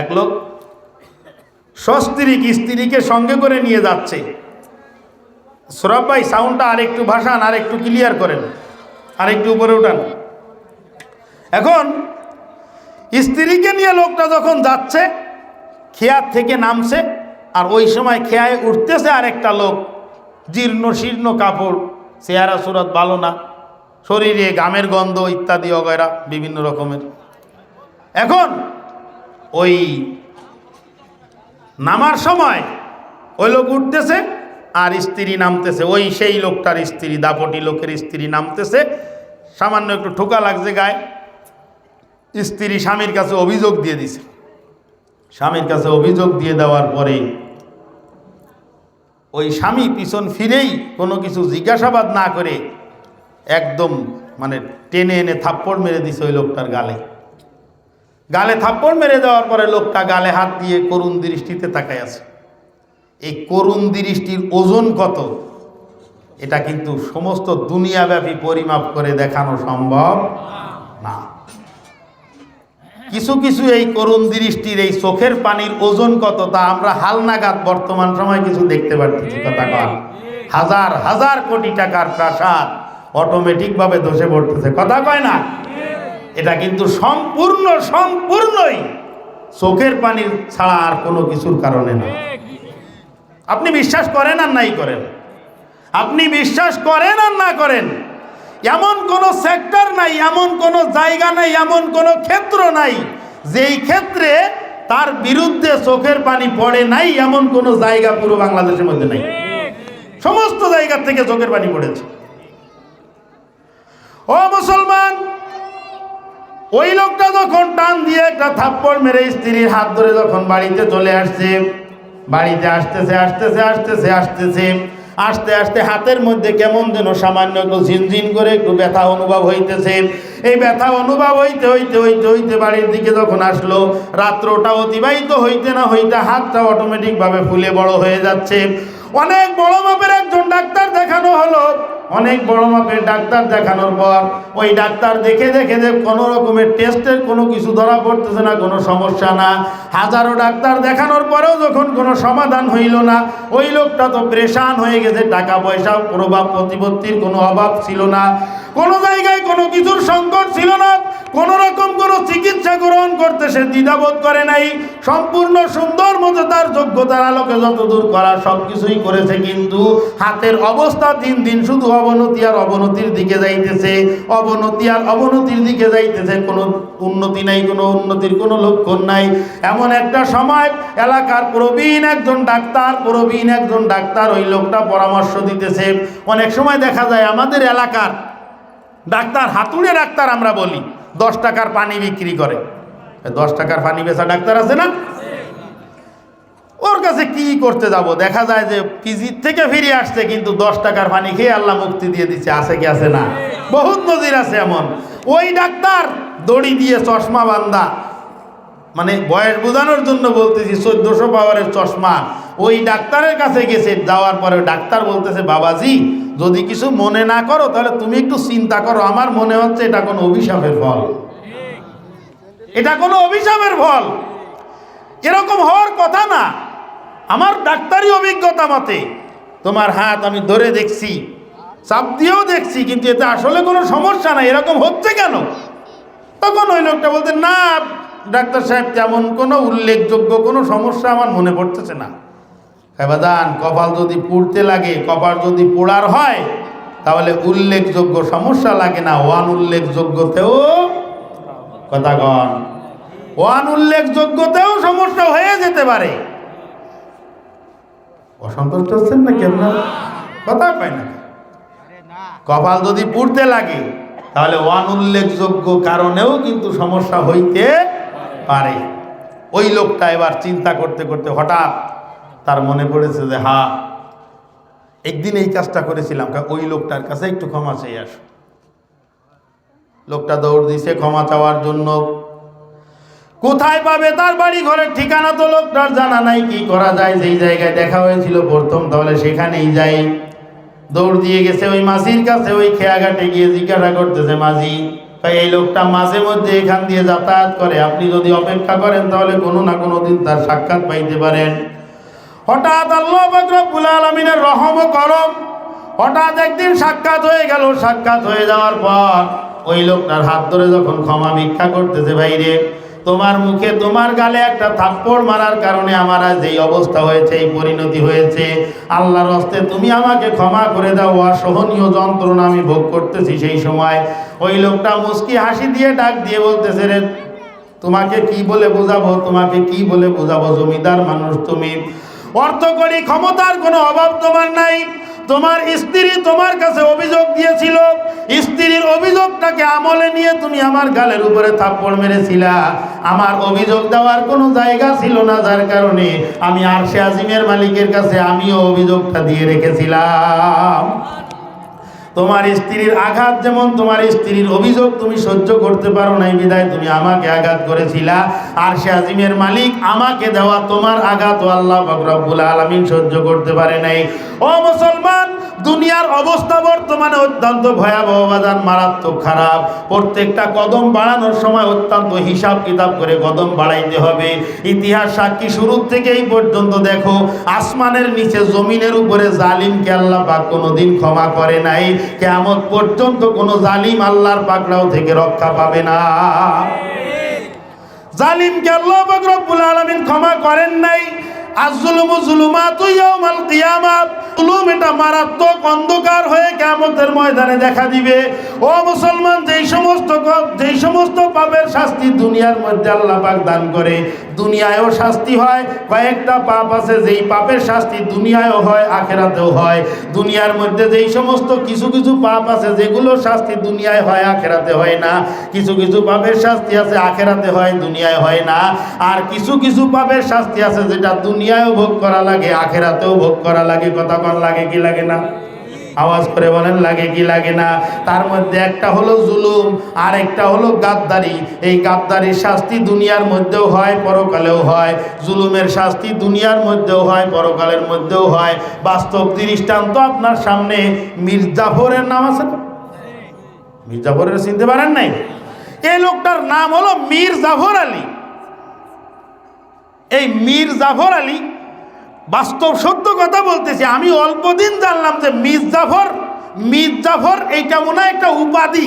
এক লোক সস্ত্রীক স্ত্রীকে সঙ্গে করে নিয়ে যাচ্ছে। সৌরভ ভাই সাউন্ডটা আর একটু ভাসান আর একটু ক্লিয়ার করেন আর একটু উপরে উঠান। এখন স্ত্রীকে নিয়ে লোকটা যখন যাচ্ছে, খেয়ার থেকে নামছে, আর ওই সময় খেয়ায় উঠতেছে আরেকটা লোক, জীর্ণ শীর্ণ কাপড়, চেহারা সুরত ভালো না, শরীরে গামের গন্ধ ইত্যাদি অগয়রা, বিভিন্ন রকমের। এখন ওই নামার সময় ওই লোক উঠতেছে আর স্ত্রী নামতেছে। ওই সেই লোকটার স্ত্রী, দাপটি লোকের স্ত্রী নামতেছে। সামান্য একটু ঠোকা লাগছে গায়ে। স্ত্রী স্বামীর কাছে অভিযোগ দিয়ে দিছে। স্বামীর কাছে অভিযোগ দিয়ে দেওয়ার পরে ওই স্বামী পিছন ফিরেই কোনো কিছু জিজ্ঞাসাবাদ না করে একদম মানে টেনে এনে থাপ্পড় মেরে দিছে ওই লোকটার গালে। গালে থাপ্পড় মেরে দেওয়ার পরে লোকটা গালে হাত দিয়ে করুণ দৃষ্টিতে তাকায় আছে। এই করুণ দৃষ্টির ওজন কত? এটা কিন্তু সমস্ত দুনিয়াব্যাপী পরিমাপ করে দেখানো সম্ভব না। কিছু কিছু এই করুণ দৃষ্টির এই চোখের পানির ওজন কত তা আমরা হালনাগাদ বর্তমান সময় কিছু দেখতে পাচ্ছি কথা কর হাজার হাজার কোটি টাকার প্রাসাদ অটোমেটিকভাবে ধসে পড়তেছে, কথা কয় না? এটা কিন্তু সম্পূর্ণ, সম্পূর্ণই চোখের পানির ছাড়া আর কোনো কিছুর কারণে না। আপনি বিশ্বাস করেন আর নাই করেন? আপনি বিশ্বাস করেন আর না করেন? এমন কোনো সেক্টর নাই, এমন কোনো জায়গা নাই, এমন কোনো ক্ষেত্র নাই, যেই ক্ষেত্রে তার বিরুদ্ধে চোখের পানি পড়ে নাই, এমন কোনো জায়গা পুরো বাংলাদেশের মধ্যে নাই। সমস্ত জায়গা থেকে চোখের পানি পড়েছে। ও মুসলমান ওই লোকটা যখন টান দিয়ে একটা থাপ্পড় মেরে স্ত্রীর হাত ধরে যখন বাড়িতে চলে আসছে, বাড়িতে আসতেছে আসতেছে আসতেছে আসতেছে, আস্তে আস্তে হাতের মধ্যে কেমন যেন সামান্য একটু ঝিনঝিন করে একটু ব্যথা অনুভব হইতেছে। এই ব্যথা অনুভব হইতে হইতে হইতে হইতে বাড়ির দিকে যখন আসলো রাত্রটা অতিবাহিত হইতে না হইতে হাতটা অটোমেটিকভাবে ফুলে বড় হয়ে যাচ্ছে। অনেক বড় মাপের একজন ডাক্তার দেখানো হলো। অনেক বড় মাপের ডাক্তার দেখানোর পর ওই ডাক্তার দেখে দেখে যে কোনো রকমের টেস্টের কোনো কিছু ধরা পড়তেছে না, কোনো সমস্যা না। হাজারো ডাক্তার দেখানোর পরেও যখন কোনো সমাধান হইল না, ওই লোকটা তো প্রেশান হয়ে গেছে টাকা পয়সা প্রভাব প্রতিপত্তির কোনো অভাব ছিল না। কোনো জায়গায় কোনো কিছুর সংকট ছিল না। কোন রকম কোনো চিকিৎসা গ্রহণ করতে সে দ্বিধাবোধ করে নাই। সম্পূর্ণ সুন্দর মতো তার যোগ্যতার আলোকে যতদূর করা সব কিছুই করেছে, কিন্তু হাতের অবস্থা দিন দিন শুধু অবনতি আর অবনতির দিকে যাইতেছে। অবনতি আর অবনতির দিকে যাইতেছে, কোনো উন্নতি নাই, কোনো উন্নতির কোনো লক্ষণ নাই। এমন একটা সময় এলাকার প্রবীণ একজন ডাক্তার, প্রবীণ একজন ডাক্তার ওই লোকটা পরামর্শ দিতেছে। অনেক সময় দেখা যায় আমাদের এলাকার ডাক্তার, হাতুড়ে ডাক্তার আমরা বলি। দশ টাকার পানি বিক্রি করে। দশ টাকার পানি বেচা ডাক্তার আছে না? ওর কাছে কি করতে যাব? দেখা যায় যে পিজির থেকে ফিরে আসছে, কিন্তু দশ টাকার পানি খেয়ে আল্লাহ মুক্তি দিয়ে দিচ্ছে। আছে কি আছে না? বহুত নজির আছে এমন। ওই ডাক্তার দড়ি দিয়ে চশমা বান্দা মানে বয়স বোঝানোর জন্য বলতেছি, চোদ্দশো পাওয়ারের চশমা। ওই ডাক্তারের কাছে গেছে, যাওয়ার পরে ডাক্তার বলতেছে, বাবাজি, যদি কিছু মনে না করো, তাহলে তুমি একটু চিন্তা করো। আমার মনে হচ্ছে এটা কোনো অভিশাপের ফল। এটা কোনো অভিশাপের ফল। এরকম হওয়ার কথা না। আমার ডাক্তারি অভিজ্ঞতা মতে, তোমার হাত আমি ধরে দেখছি, চাপ দিয়েও দেখছি, কিন্তু এতে আসলে কোনো সমস্যা নাই। এরকম হচ্ছে কেন? তখন ওই লোকটা বলতে, না ডাক্তার সাহেব, তেমন কোনো উল্লেখযোগ্য কোনো সমস্যা আমার মনে পড়তেছে না। হেবাদান, কপাল যদি পুড়তে লাগে, কপাল যদি পোড়ার হয়, তাহলে উল্লেখযোগ্য সমস্যা লাগে না, ওয়ান উল্লেখযোগ্যতেও কথা কন। ওয়ান উল্লেখযোগ্যতেও সমস্যা হয়ে যেতে পারে। অসন্তুষ্ট হচ্ছেন না কেন কথা পায় না। কপাল যদি পুড়তে লাগে, তাহলে ওয়ান উল্লেখযোগ্য কারণেও কিন্তু সমস্যা হইতে পারে। ওই লোকটা এবার চিন্তা করতে করতে হঠাৎ তার মনে পড়েছে যে, হা, একদিন এই কাজটা করেছিলাম ওই লোকটার কাছে একটু ক্ষমা চেয়ে আস। লোকটা দৌড় দিছে, ক্ষমা চাওয়ার জন্য। কোথায় পাবে তার বাড়ি ঘরের ঠিকানা তো লোকটার জানা নাই, কি করা যায়? যেই জায়গায় দেখা হয়েছিল প্রথম, তাহলে সেখানেই যাই। দৌড় দিয়ে গেছে ওই মাঝির কাছে, ওই খেয়াঘাটে গিয়ে জিজ্ঞাসা করতেছে মাঝি তাই এই লোকটা মাঝে মধ্যে এখান দিয়ে যাতায়াত করে। আপনি যদি অপেক্ষা করেন, তাহলে কোনো না কোনো দিন তার সাক্ষাৎ পাইতে পারেন। হঠাৎ আল্লাহ রব্বুল আলমিনের রহম করম হঠাৎ একদিন সাক্ষাৎ হয়ে গেল। সাক্ষাৎ হয়ে যাওয়ার পর ওই লোকটার হাত ধরে যখন ক্ষমা ভিক্ষা করতেছে বাইরে তোমার মুখে তোমার গালে একটা থাপ্পড় মারার কারণে আমার আজ এই অবস্থা হয়েছে, এই পরিণতি হয়েছে। আল্লাহর হস্তে তুমি আমাকে ক্ষমা করে দাও। অসহনীয় যন্ত্রণা আমি ভোগ করতেছি সেই সময় ওই লোকটা মুস্কি হাসি দিয়ে ডাক দিয়ে বলতেছে রে, তোমাকে কি বলে বোঝাবো? তোমাকে কি বলে বোঝাবো? জমিদার মানুষ তুমি। অর্থ করি, ক্ষমতার কোনো অভাব তোমার নাই। তোমার স্ত্রী তোমার কাছে অভিযোগ দিয়েছিল। স্ত্রীর অভিযোগটাকে আমলে নিয়ে তুমি আমার গালের উপরে থাপ্পড় মেরেছিলা। আমার অভিযোগ দেওয়ার কোনো জায়গা ছিল না, যার কারণে আমি আরশে আজিমের মালিকের কাছে আমিও অভিযোগটা দিয়ে রেখেছিলাম। তোমার স্ত্রীর আঘাত যেমন তোমার স্ত্রীর অভিযোগ তুমি সহ্য করতে পারো নাই, বিদায় তুমি আমাকে আঘাত করেছিলা। আর সে আজিমের মালিক আমাকে দেওয়া তোমার আঘাত, ও আল্লাহ রব্বুল আলমিন সহ্য করতে পারে নাই। ও মুসলমান, দুনিয়ার অবস্থা বর্তমানে অত্যন্ত ভয়াবহ বাজান মারাত্মক খারাপ। প্রত্যেকটা কদম বাড়ানোর সময় অত্যন্ত হিসাব কিতাব করে কদম বাড়াইতে হবে। ইতিহাস সাক্ষী শুরু থেকে এই পর্যন্ত দেখো, আসমানের নিচে জমিনের উপরে জালিমকে আল্লাহ পাক কোনোদিন ক্ষমা করে নাই। কেমন পর্যন্ত কোনো জালিম আল্লাহর পাকড়াও থেকে রক্ষা পাবে না। জালিমকে আল্লাহ পাক রব্বুল আলামিন ক্ষমা করেন নাই। আজলুমু জুলুমাতু ইয়াউমাল কিয়ামাত। জুলুম এটা মারাত্মক অন্ধকার হয়ে কিয়ামতের ময়দানে দেখা দিবে। ও মুসলমান, যেই সমস্ত যেই সমস্ত পাপের শাস্তি দুনিয়ার মধ্যে আল্লাহ পাক দান করে, দুনিয়ায়ও শাস্তি হয়। কয়েকটা পাপ আছে, যেই পাপের শাস্তি দুনিয়ায়ও হয়, আখেরাতেও হয়। দুনিয়ার মধ্যে যেই সমস্ত কিছু কিছু পাপ আছে যেগুলো শাস্তি দুনিয়ায় হয়, আখেরাতে হয় না। কিছু কিছু পাপের শাস্তি আছে, আখেরাতে হয়, দুনিয়ায় হয় না। আর কিছু কিছু পাপের শাস্তি আছে, যেটা দুনিয়ায়ও ভোগ করা লাগে, আখেরাতেও ভোগ করা লাগে। কথা কন লাগে কি লাগে না? আওয়াজ করে বলেন, লাগে কি লাগে না? তার মধ্যে একটা হলো জুলুম আর একটা হলো গাদ্দারি। এই গাদ্দারির শাস্তি দুনিয়ার মধ্যেও হয়, পরকালেও হয়। জুলুমের শাস্তি দুনিয়ার মধ্যেও হয়, পরকালের মধ্যেও হয়। বাস্তব দৃষ্টান্ত আপনার সামনে। মির্জাফরের নাম আছে মির্জাফরের চিনতে পারেন নাই? এই লোকটার নাম হলো মীর জাফর আলী। এই মীর জাফর আলী বাস্তব সত্য কথা বলতেছি, আমি অল্প দিন জানলাম যে মীর জাফর মীর জাফর এইটা মনে হয় একটা উপাধি।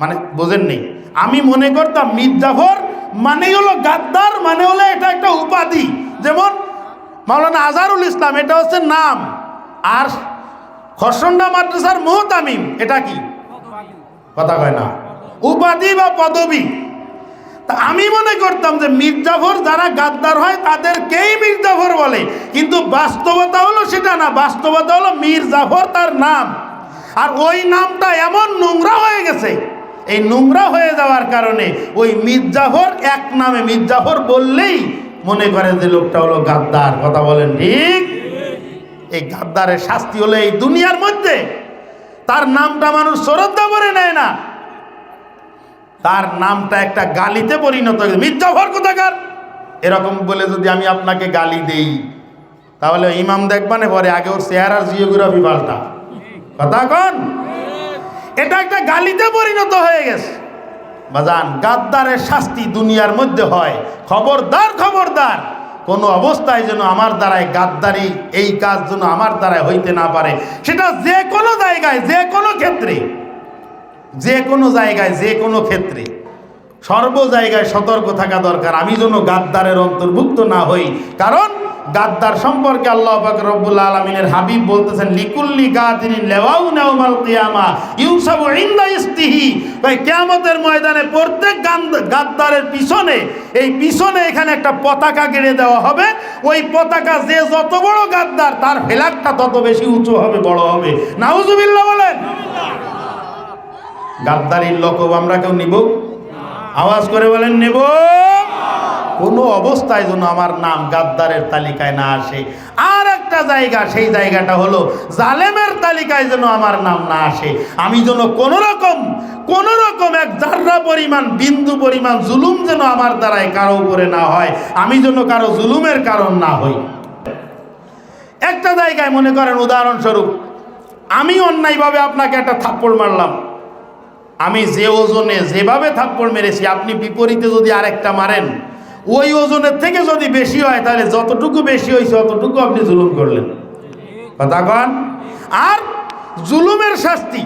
মানে বোঝেন নেই আমি মনে করতাম মীর জাফর মানে হলো গাদ্দার মানে হলো এটা একটা উপাধি। যেমন মাওলানা আজারুল ইসলাম, এটা হচ্ছে নাম। আর খরসন্ডা মাদ্রাসার মোহতামিম, এটা কি? কথা কয় না। উপাধি বা পদবী? আমি মনে করতাম যে মির্জাফর যারা গাদ্দার হয়, তাদেরকেই মির্জাফর বলে। কিন্তু বাস্তবতা হলো সেটা না, বাস্তবতা হলো মীর জাফর তার নাম। আর ওই নামটা এমন নোংরা হয়ে গেছে। এই নোংরা হয়ে যাওয়ার কারণে ওই মির্জাফর এক নামে, মির্জাফর বললেই মনে করে যে লোকটা হলো গাদ্দার। কথা বলেন ঠিক? এই গাদ্দারের শাস্তি হলো এই দুনিয়ার মধ্যে। তার নামটা মানুষ শ্রদ্ধা করে নেয় না। তার নামটা একটা গালিতে পরিণত হয়েছে মির্জাফর কোথাকার? এরকম বলে যদি আমি আপনাকে গালি দেই, তাহলে ইমাম দেখবানে পরে আগে ওর চেহারার জিওগ্রাফি পাল্টা। কথা কন? এটা একটা গালিতে পরিণত হয়ে গেছে। বাজান, গাদ্দারের শাস্তি দুনিয়ার মধ্যে হয়। খবরদার খবরদার। কোনো অবস্থায় যেন আমার দ্বারায় গাদ্দারি এই কাজ যেন আমার দ্বারায় হইতে না পারে। সেটা যে কোনো জায়গায়, যে কোনো ক্ষেত্রে। যে কোনো জায়গায়, যে কোনো ক্ষেত্রে, সর্ব জায়গায় সতর্ক থাকা দরকার। আমি যেন গাদ্দারের অন্তর্ভুক্ত না হই। কারণ গাদ্দার সম্পর্কে আল্লাহ পাক রব্বুল আলমিনের হাবিব বলতেছেন, লিকুল্লি গাদিন লেওয়াউ নেওমাল কিয়ামা ইউসাবু ইন্দা ইস্তিহি। ভাই, কিয়ামতের ময়দানে প্রত্যেক গাদ্দারের পিছনে, এই পিছনে এখানে একটা পতাকা গেড়ে দেওয়া হবে। ওই পতাকা যে যত বড় গাদ্দার, তার ফেলাকটা তত বেশি উঁচু হবে, বড় হবে। নাউজুবিল্লাহ বলেন। গাদ্দারির লকব আমরা কেউ নিব? আওয়াজ করে বলেন, নেব। কোনো অবস্থায় যেন আমার নাম গাদ্দারের তালিকায় না আসে। আর একটা জায়গা, সেই জায়গাটা হলো জালেমের তালিকায় যেন আমার নাম না আসে। আমি যেন কোনো রকম কোনো রকম এক জাররা পরিমাণ, বিন্দু পরিমাণ জুলুম যেন আমার দ্বারায় কারও উপরে না হয়। আমি যেন কারও জুলুমের কারণ না হই। একটা জায়গায় মনে করেন, উদাহরণস্বরূপ, আমি অন্যায়ভাবে আপনাকে একটা থাপ্পড় মারলাম। আমি যে ওজনে যেভাবে থাপ্পড় মেরেছি, আপনি বিপরীতে যদি আরেকটা মারেন, ওই ওজনের থেকে যদি বেশি হয়, তাহলে যতটুকু বেশি হয়েছে, অতটুকু আপনি জুলুম করলেন। কথা কন? আর জুলুমের শাস্তি,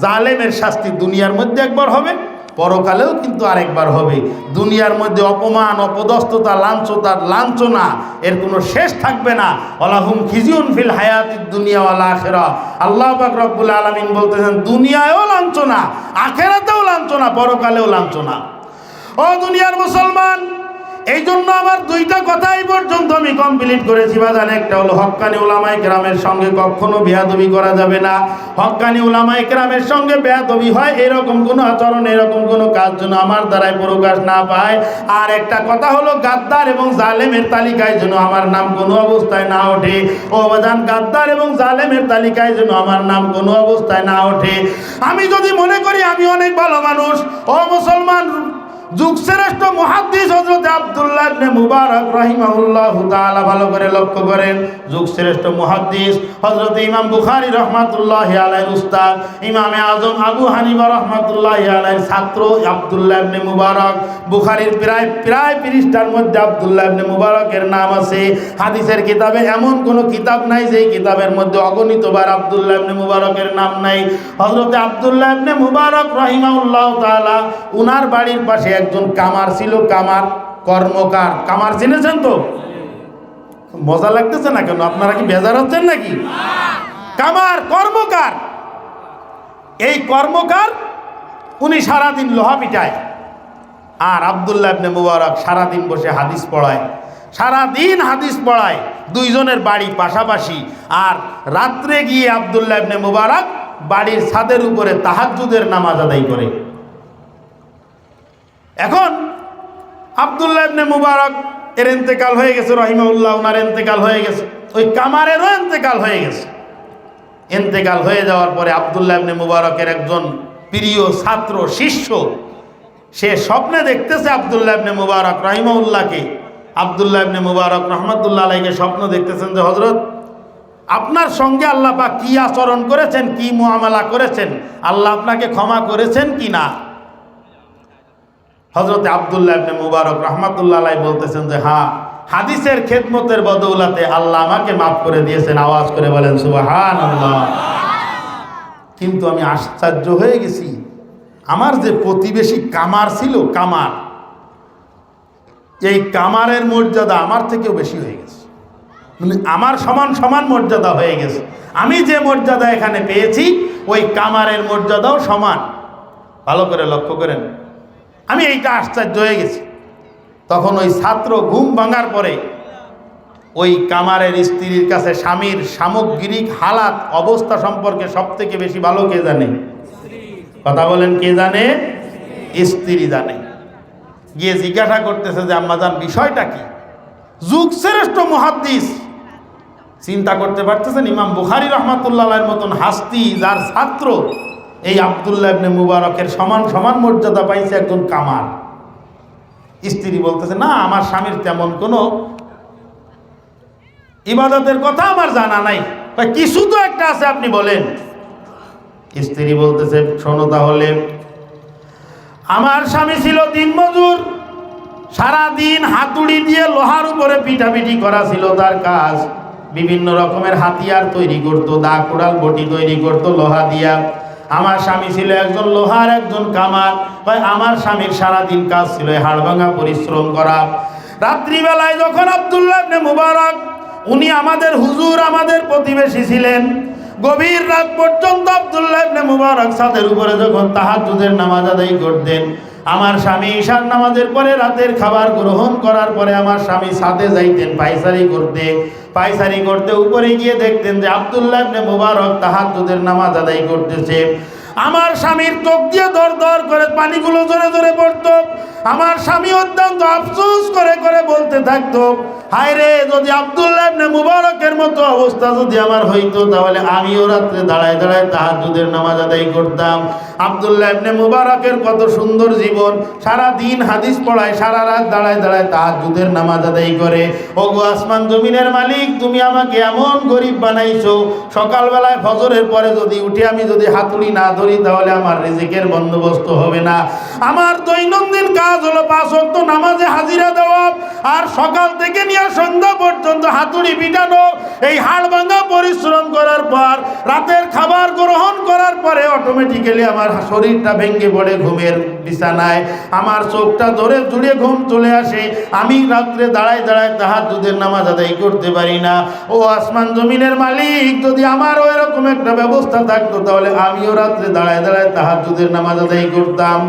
জালেমের শাস্তি দুনিয়ার মধ্যে একবার হবে। পরকালেও কিন্তু আরেকবার হবে। দুনিয়ার মধ্যে অপমান, অপদস্থতা, লাঞ্ছতা, লাঞ্ছনা, এর কোনো শেষ থাকবে না। অলাহুম খিজিউন ফিল হায়াতি দুনিয়া ওয়ালা আখেরা। আল্লাহ পাক রব্বুল আলামিন বলতেছেন, দুনিয়ায়ও লাঞ্ছনা, আখেরাতেও লাঞ্ছনা, পরকালেও লাঞ্ছনা। ও দুনিয়ার মুসলমান এই জন্য আমার দুইটা কথাই পর্যন্ত আমি কমপ্লিট করেছি। বা বাজান, একটা হলো হক্কানি ওলামাই গ্রামের সঙ্গে কখনো বেয়াদবি করা যাবে না। হক্কানি ওলামাই গ্রামের সঙ্গে বেয়াদবি হয়, এরকম কোনো আচরণ, এরকম কোনো কাজ যেন আমার দ্বারাই প্রকাশ না পায়। আর একটা কথা হলো, গাদ্দার এবং জালেমের তালিকায় যেন আমার নাম কোনো অবস্থায় না ওঠে। ও বাজান, গাদ্দার এবং জালেমের তালিকায় যেন আমার নাম কোনো অবস্থায় না ওঠে। আমি যদি মনে করি আমি অনেক ভালো মানুষ, ও মুসলমান যুগশ্রেষ্ঠ মহাদ্দিস হজরত আব্দুল্লাহ ইবনে মুবারক রাহিমাহুল্লাহ তাআলা ভালো করে লক্ষ্য করেন। যুগশ্রেষ্ঠ মহাদ্দিস হজরত ইমাম বুখারী রহমাতুল্লাহ আলাইহির উস্তাদ, ইমামে আজম আবু হানিফা রহমাতুল্লাহ আলাইহির ছাত্র আব্দুল্লাহ ইবনে মুবারক। বুখারীর প্রায় প্রায় পৃষ্ঠার মধ্যে আব্দুল্লাহ ইবনে মুবারকের নাম আছে। হাদিসের কিতাবে এমন কোনো কিতাব নাই যেই কিতাবের মধ্যে অগণিতবার আব্দুল্লাহ ইবনে মুবারকের নাম নাই। হজরত আব্দুল্লাহ ইবনে মুবারক রাহিমাহুল্লাহ তাআলা উনার বাড়ির পাশে একজন কামার ছিল, কামার কর্মকার। কামার চিনেছেন তো? মজা লাগতেছে না কেন? আপনারা কি বেজার হচ্ছেন নাকি? কামার, কর্মকার। এই কর্মকার উনি সারাদিন লোহা পিটায়। আর আবদুল্লাহ ইবনে মুবারক সারাদিন বসে হাদিস পড়ায়। সারাদিন হাদিস পড়ায়, দুইজনের বাড়ি পাশাপাশি। আর রাত্রে গিয়ে আবদুল্লাহ ইবনে মুবারক বাড়ির ছাদের উপরে তাহাজ্জুদের নামাজ আদায় করে। এখন আবদুল্লাহ ইবনে মুবারক এর এন্তেকাল হয়ে গেছে রহিমাউল্লাহ ওনার এন্তেকাল হয়ে গেছে। ওই কামারেরও এন্তেকাল হয়ে গেছে। এন্তেকাল হয়ে যাওয়ার পরে আবদুল্লাহ ইবনে মুবারকের একজন প্রিয় ছাত্র, শিষ্য, সে স্বপ্নে দেখতেছে আবদুল্লাহ ইবনে মুবারক রহিমাউল্লাহকে আবদুল্লাহ ইবনে মুবারক রহমতুল্লাহ আলাইকে স্বপ্ন দেখতেছেন যে হজরত আপনার সঙ্গে আল্লাহ পাক কি আচরণ করেছেন, কি মুআমালা করেছেন? আল্লাহ আপনাকে ক্ষমা করেছেন কি না? হজরতে আবদুল্লাহ ইবনে মুবারক রহমাতুল্লাহ আলাই বলতেছেন যে হ্যাঁ হাদিসের খেদমতের বদৌলাতে আল্লাহ আমাকে মাফ করে দিয়েছেন। আওয়াজ করে বলেন সুবাহান কিন্তু আমি আশ্চর্য হয়ে গেছি। আমার যে প্রতিবেশী কামার ছিল, কামার, এই কামারের মর্যাদা আমার থেকেও বেশি হয়ে গেছে। মানে আমার সমান সমান মর্যাদা হয়ে গেছে। আমি যে মর্যাদা এখানে পেয়েছি, ওই কামারের মর্যাদাও সমান। ভালো করে লক্ষ্য করেন। আমি এইটা আশ্চর্য হয়ে গেছি। তখন ওই ছাত্র ঘুম ভাঙার পরে ওই কামারের স্ত্রীর কাছে স্বামীর সামগ্রিক হালাত অবস্থা সম্পর্কে সব থেকে বেশি ভালো কে জানে? কথা বলেন, কে জানে? স্ত্রী জানে। গিয়ে জিজ্ঞাসা করতেছে যে আম্মাজান বিষয়টা কি? যুগ শ্রেষ্ঠ মহাদ্দিস। চিন্তা করতে পারতেছেন, ইমাম বুখারি রহমাতুল্লাহের মতন হাস্তি, যার ছাত্র এই আবদুল্লাহ ইবনে মুবারকের সমান সমান মর্যাদা পাইছে একজন কামার। স্ত্রী বলতেছে, না, আমার স্বামীর তেমন কোনো ইবাদতের কথা আমার জানা নাই। কিছু তো একটা আছে, আপনি বলেন। স্ত্রী বলতেছে, শোনো তাহলে, আমার স্বামী ছিল দিনমজুর সারাদিন হাতুড়ি দিয়ে লোহার উপরে পিটাপিটি করা ছিল তার কাজ। বিভিন্ন রকমের হাতিয়ার তৈরি করতো দা কোড়াল বটি তৈরি করতো, লোহা দিয়া আমার স্বামী ছিল একজন লোহার, একজন কামার। ভাই আমার স্বামীর সারাদিন কাজ ছিল এই হাড়ভাঙা পরিশ্রম করা। রাত্রিবেলায় যখন আবদুল্লাহ মুবারক, উনি আমাদের হুজুর, আমাদের প্রতিবেশী ছিলেন, গভীর রাত পর্যন্ত আবদুল্লাহ ইবনে মুবারক ছাদের উপরে যখন তাহাজ্জুদের নামাজ আদায় করতেন, আমার স্বামী ঈশান নামাজের পরে রাতের খাবার গ্রহণ করার পরে আমার স্বামী ছাদে যাইতেন পাইসারি করতে। পাইসারি করতে উপরে গিয়ে দেখতেন যে আবদুল্লাহ ইবনে মুবারক তাহাজ্জুদের নামাজ আদায় করতেছে। আমার স্বামীর চোখ দিয়ে দর দর করে পানিগুলো জোরে জোরে পড়তো। আমার স্বামী অত্যন্ত আফসোস করে করে বলতে থাকতো, হায় রে, যদি আব্দুল্লাহ মুবারকের মতো অবস্থা যদি আমার হইতো, তাহলে আমিও রাত্রে দাঁড়ায় দাঁড়ায় তাহাজ্জুদের নামাজ আদায় করতাম। আব্দুল্লাহ ইবনে মুবারকের কত সুন্দর জীবন, সারা দিন হাদিস পড়ায়, সারা রাত দাঁড়ায় দাঁড়ায় তাহাজ্জুদের নামাজ আদায় করে। ওগো আসমান জমিনের মালিক, তুমি আমাকে এমন গরিব বানাইছো, সকালবেলায় ফজরের পরে যদি উঠে আমি যদি হাতুড়ি না ধরি, তাহলে আমার রিজিকের বন্দোবস্ত হবে না। আমার দৈনন্দিন কাজ নামাজে হাজিরা দেওয়া আর সকাল থেকে নিয়ে সন্ধ্যা পর্যন্ত হাতুড়ি পিটানো, এই হাড় ভাঙা পরিশ্রম করার পর, রাতের খাবার গ্রহণ করার পরে অটোমেটিক্যালি আমার শরীরটা ভেঙে পড়ে ঘুমের বিছানায়। আমার চোখটা ধরে জুড়ে ঘুম চলে আসে। আমি রাত্রে দাঁড়ায় দাঁড়ায় তাহার দুধের নামাজ আদায় করতে পারি না। ও আসমান জমিনের মালিক, যদি আমারও এরকম একটা ব্যবস্থা থাকতো, তাহলে আমিও রাত্রে দাঁড়ায় দাঁড়ায় তাহার দুধের নামাজ আদায় করতাম।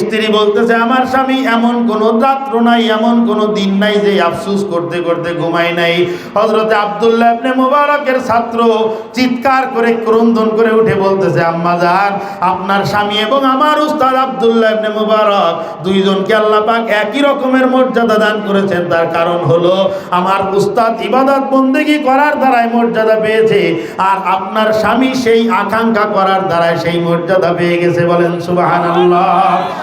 স্ত্রী বলতেছে, আমার স্বামী এমন কোনো রাত্র নাই, এমন কোনো দিন নাই যে আফসুস করতে করতে ঘুমাই নাই। হজরতে আবদুল্লাহ ইবনে মুবারকের ছাত্র চিৎকার করে ক্রন্দন করে উঠে বলতেছে, আম্মা জান, আপনার স্বামী এবং আমার উস্তাদ আবদুল্লাহ ইবনে মুবারক দুইজনকে আল্লাহ পাক একই রকমের মর্যাদা দান করেছেন। তার কারণ হলো, আমার উস্তাদ ইবাদত বন্দেগী করার দ্বারাই মর্যাদা পেয়েছে আর আপনার স্বামী সেই আকাঙ্ক্ষা করার দ্বারাই সেই মর্যাদা পেয়ে গেছে বলেন সুবহানাল্লাহ।